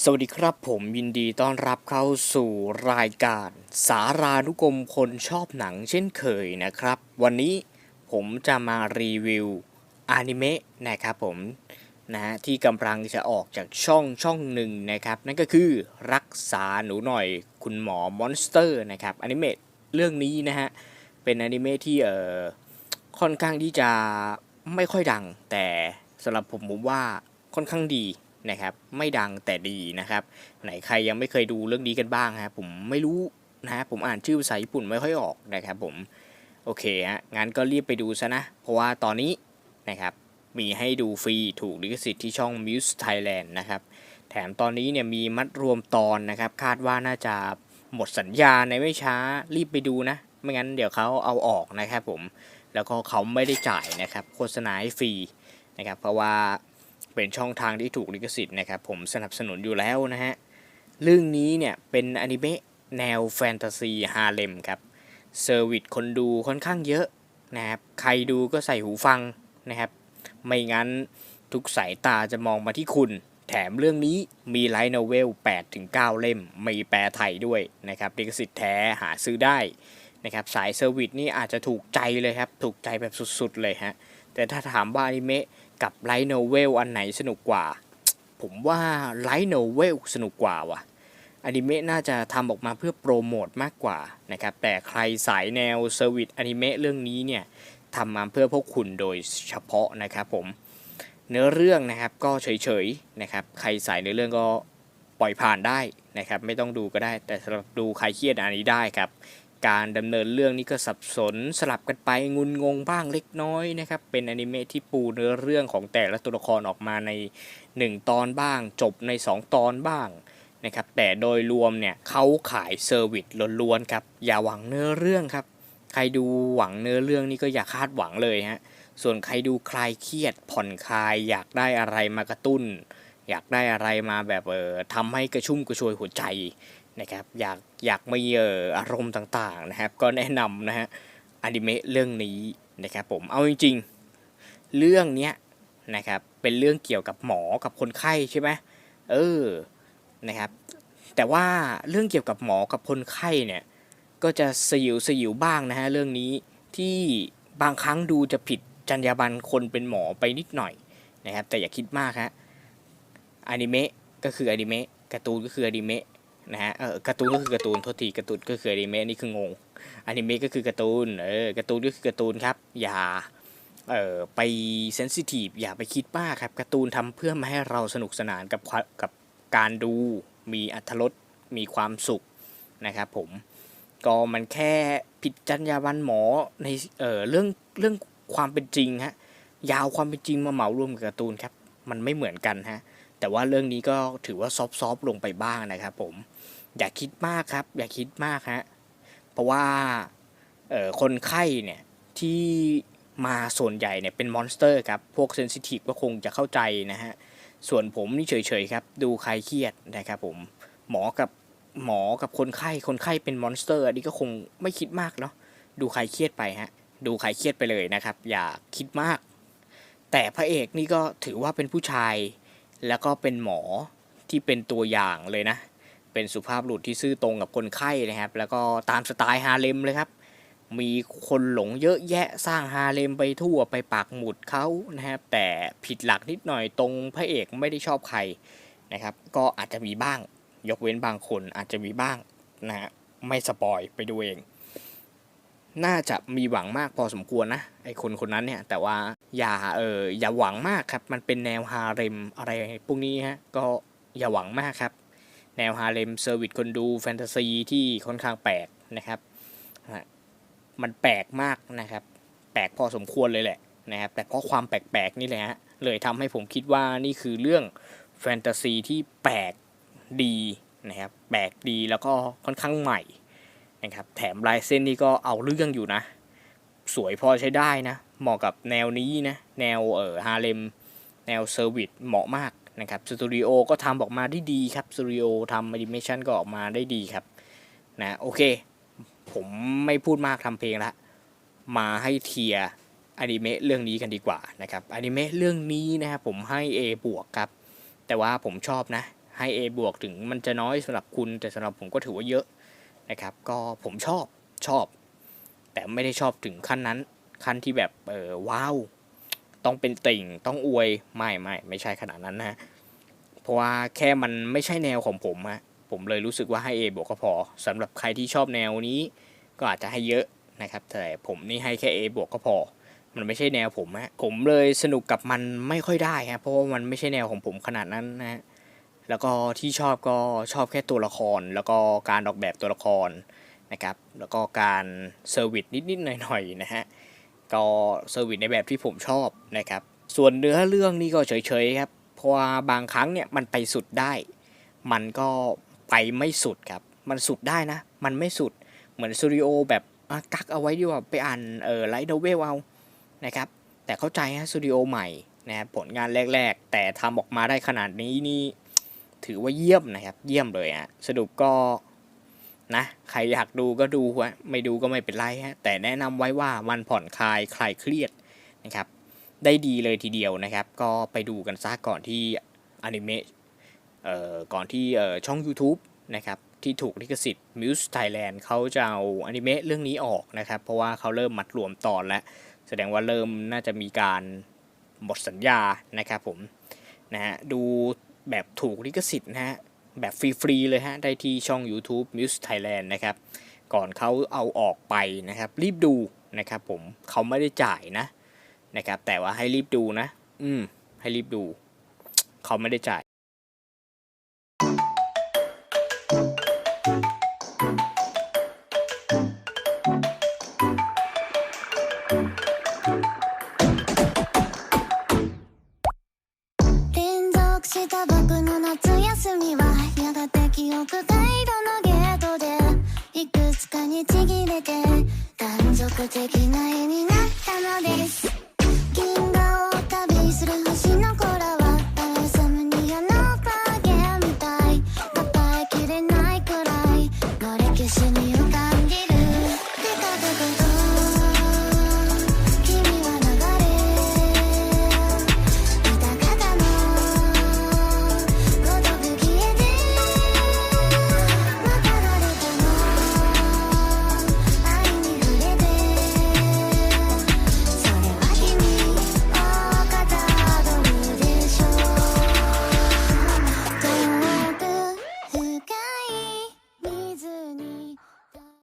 สวัสดีครับผมยินดีต้อนรับเข้าสู่รายการ สารานุกรมคนชอบหนังเช่นเคยนะครับ วันนี้ผมจะมารีวิวอนิเมะนะครับผมนะฮะที่กำลังจะออกจากช่องช่องหนึ่งนะครับ นั่นก็คือรักษาหนูหน่อยคุณหมอมอนสเตอร์นะครับอนิเมะเรื่องนี้นะฮะเป็นอนิเมะที่เอ่อค่อนข้างที่จะไม่ค่อยดัง แต่สำหรับผมผมว่าค่อนข้างดี นะครับไม่ดังแต่ดีนะครับไหนใครยังไม่เคยดูเรื่องนี้กันบ้างฮะผมไม่รู้นะฮะผมอ่านชื่อภาษาญี่ปุ่นไม่ค่อยออกนะครับผมโอเคฮะงั้นก็รีบไปดูซะนะ เพราะว่าตอนนี้นะครับมีให้ดูฟรีถูกลิขสิทธิ์ที่ช่อง Muse Thailand นะครับแถมตอนนี้เนี่ยมีมัดรวมตอนนะครับ คาดว่าน่าจะหมดสัญญาในไม่ช้ารีบไปดูนะ ไม่งั้นเดี๋ยวเขาเอาออกนะครับผมแล้วก็เขาไม่ได้จ่ายนะครับ โฆษณาให้ฟรีนะครับ เพราะว่า เป็นช่องทางที่ถูกลิขสิทธิ์นะครับผมสนับสนุนอยู่แล้วนะฮะเรื่องนี้เนี่ยเป็นอนิเมะแนวแฟนตาซีฮาเลมครับเซอร์วิสคนดูค่อนข้างเยอะนะครับใครดูก็ใส่หูฟังนะครับ ไม่งั้นทุกสายตาจะมองมาที่คุณ แถมเรื่องนี้มีไลท์โนเวล8-9เล่ม มีแปลไทยด้วยนะครับลิขสิทธิ์แท้หาซื้อได้นะครับสายเซอร์วิสนี่อาจจะถูกใจเลยครับ ถูกใจแบบสุดๆเลยฮะแต่ถ้าถามว่าอนิเมะ กับไลท์โนเวลอันไหนสนุกกว่า ผมว่าไลท์โนเวลสนุกกว่าว่ะอนิเมะน่าจะทำออกมาเพื่อโปรโมทมากกว่านะครับแต่ใครสายแนวเซอร์วิสอนิเมะเรื่องนี้เนี่ยทำมาเพื่อพวกคุณโดยเฉพาะนะครับผมเนื้อเรื่องนะครับก็เฉยๆนะครับใครสายเนื้อเรื่องก็ปล่อยผ่านได้นะครับไม่ต้องดูก็ได้แต่สำหรับดูใครเครียดอันนี้ได้ครับ การดำเนินเรื่องนี้ก็สับสนสลับกันไปงุนงงบ้างเล็กน้อยนะครับ เป็นอนิเมะที่ปูเนื้อเรื่องของแต่ละตัวละครออกมาใน 1 ตอนบ้าง จบใน 2 ตอนบ้างนะครับแต่โดยรวมเนี่ยเขาขายเซอร์วิสล้วนๆครับอย่าหวังเนื้อเรื่องครับ ใครดูหวังเนื้อเรื่องนี่ก็อย่าคาดหวังเลยฮะส่วนใครดูคลายเครียดผ่อนคลาย อยากได้อะไรมากระตุ้น อยากได้อะไรมาแบบเออทำให้กระชุ่มกระชวยหัวใจ นะครับอยากอยากมีเอ่ออารมณ์ต่างๆนะครับ ก็แนะนำนะฮะอนิเมะเรื่องนี้นะครับผมเอาจริงๆ เรื่องเนี้ยนะครับเป็นเรื่องเกี่ยวกับหมอกับคนไข้ใช่ไหมเออนะครับ แต่ว่าเรื่องเกี่ยวกับหมอกับคนไข้เนี่ยก็จะสยิวสยิวบ้างนะฮะเรื่องนี้ที่บางครั้งดูจะผิดจรรยาบรรณคนเป็นหมอไปนิดหน่อยนะครับแต่อย่าคิดมากฮะอนิเมะก็คืออนิเมะการ์ตูนก็คืออนิเมะ นะฮะเออการ์ตูนก็คือการ์ตูนโทษทีการ์ตูนก็คืออนิเมะนี่คืองงอนิเมะก็คือการ์ตูนเออการ์ตูนก็คือการ์ตูนครับ อย่าเออไปเซนซิทีฟอย่าไปคิดมาครับการ์ตูนทำเพื่อมาให้เราสนุกสนานกับกับการดูมีอัธรสมีความสุขนะครับผมก็มันแค่ผิดจรรยาบรรณหมอในเออเรื่องเรื่องความเป็นจริงฮะยาวความเป็นจริงมาเหมารวมกับการ์ตูนครับ มันไม่เหมือนกันฮะ แต่ว่าเรื่องนี้ก็ถือว่าซอฟๆลงไปบ้างนะครับผมอย่าคิดมากครับ อย่าคิดมากฮะเพราะว่าคนไข้เนี่ยที่มาส่วนใหญ่เนี่ยเป็นมอนสเตอร์ครับ พวกเซนซิทีฟก็คงจะเข้าใจนะฮะ ส่วนผมนี่เฉยๆครับ ดูใครเครียดนะครับผม หมอกับหมอกับคนไข้ คนไข้เป็นมอนสเตอร์อันนี้ก็คงไม่คิดมากเนาะ ดูใครเครียดไปฮะ ดูใครเครียดไปเลยนะครับ อย่าคิดมาก แต่พระเอกนี่ก็ถือว่าเป็นผู้ชาย แล้วก็เป็นหมอที่เป็นตัวอย่างเลยนะ เป็นสุภาพบุรุษที่ซื่อตรงกับคนไข้นะครับ แล้วก็ตามสไตล์ฮาเลมเลยครับ มีคนหลงเยอะแยะสร้างฮาเลมไปทั่วไปปักหมุดเขานะครับ แต่ผิดหลักนิดหน่อยตรงพระเอกไม่ได้ชอบใครนะครับ ก็อาจจะมีบ้าง ยกเว้นบางคนอาจจะมีบ้างนะฮะ ไม่สปอยไปดูเอง น่าจะมีหวังมากพอสมควรนะไอคนคนนั้นเนี่ยแต่ว่าอย่าเอออย่าหวังมากครับ มันเป็นแนวฮาเร็มอะไรพวกนี้ฮะก็อย่าหวังมากครับ แนวฮาเร็มเซอร์วิสคนดูแฟนตาซีที่ค่อนข้างแปลกนะครับฮะมันแปลกมากนะครับ แปลกพอสมควรเลยแหละนะครับแต่เพราะความแปลกๆนี่แหละฮะเลยทำให้ผมคิดว่านี่คือเรื่องแฟนตาซีที่แปลกดีนะครับแปลกดีแล้วก็ค่อนข้างใหม่ นะครับแถมลายเส้นนี่ก็เอาเรื่องอยู่นะ สวยพอใช้ได้นะ เหมาะกับแนวนี้นะ แนวเออฮาเลมแนวเซอร์วิสเหมาะมากนะครับสตูดิโอก็ทำออกมาได้ดีครับสตูดิโอทำแอนิเมชันก็ออกมาได้ดีครับนะโอเค ผมไม่พูดมากทำเพลงละมาให้เทียอนิเมะเรื่องนี้กันดีกว่านะครับอนิเมะเรื่องนี้นะครับผมให้ A บวกครับ แต่ว่าผมชอบนะใให้ A บวกถึงมันจะน้อยสำหรับคุณแต่สำหรับผมก็ถือว่าเยอะ นะครับก็ผมชอบชอบ แต่ไม่ได้ชอบถึงขั้นนั้น ขั้นที่แบบเออว้าว ต้องเป็นติ่งต้องอวยไม่ไม่ไม่ใช่ขนาดนั้นนะเพราะว่าแค่มันไม่ใช่แนวของผมฮะผมเลยรู้สึกว่าให้ A บวกก็พอสำหรับใครที่ชอบแนวนี้ ก็อาจจะให้เยอะนะครับแต่ผมนี่ให้แค่ A บวกก็พอ มันไม่ใช่แนวผมฮะผมเลยสนุกกับมันไม่ค่อยได้ฮะเพราะว่ามันไม่ใช่แนวของผมขนาดนั้นนะฮะ แล้วก็ที่ชอบก็ชอบแค่ตัวละคร แล้วก็การออกแบบตัวละครนะครับ แล้วก็การเซอร์วิสนิดๆหน่อยๆนะฮะ ก็เซอร์วิสในแบบที่ผมชอบนะครับ ส่วนเนื้อเรื่องนี่ก็เฉยๆครับ เพราะว่าบางครั้งเนี่ยมันไปสุดได้ มันก็ไปไม่สุดครับ มันสุดได้นะ มันไม่สุด เหมือนสตูดิโอแบบกักเอาไว้ดีกว่าไปอ่านเออไลท์โนเวลเอานะครับ แต่เข้าใจฮะสตูดิโอใหม่นะครับผลงานแรก ๆ แต่ทำออกมาได้ขนาดนี้นี่ ถือว่าเยี่ยมนะครับ เยี่ยมเลยฮะสรุปก็นะใครอยากดูก็ดูฮะไม่ดูก็ไม่เป็นไรฮะแต่แนะนำไว้ว่ามันผ่อนคลายคลายเครียดนะครับ ได้ดีเลยทีเดียวนะครับ ก็ไปดูกันซะก่อนที่อนิเมะเอ่อก่อนที่เอ่อช่อง YouTube นะครับที่ถูกลิขสิทธิ์ Muse Thailand เขาจะเอาอนิเมะเรื่องนี้ออกนะครับ เพราะว่าเขาเริ่มมัดรวมตอนแล้ว แสดงว่าเริ่มน่าจะมีการหมดสัญญานะครับผมนะฮะดู แบบถูกลิขสิทธิ์นะฮะ แบบฟรีๆเลยฮะ ได้ที่ช่อง YouTube Muse Thailand นะครับ ก่อนเขาเอาออกไปนะครับ รีบดูนะครับผมเขาไม่ได้จ่ายนะนะครับ แต่ว่าให้รีบดูนะ อืม ให้รีบดู เขาไม่ได้จ่าย 的な絵になったのです。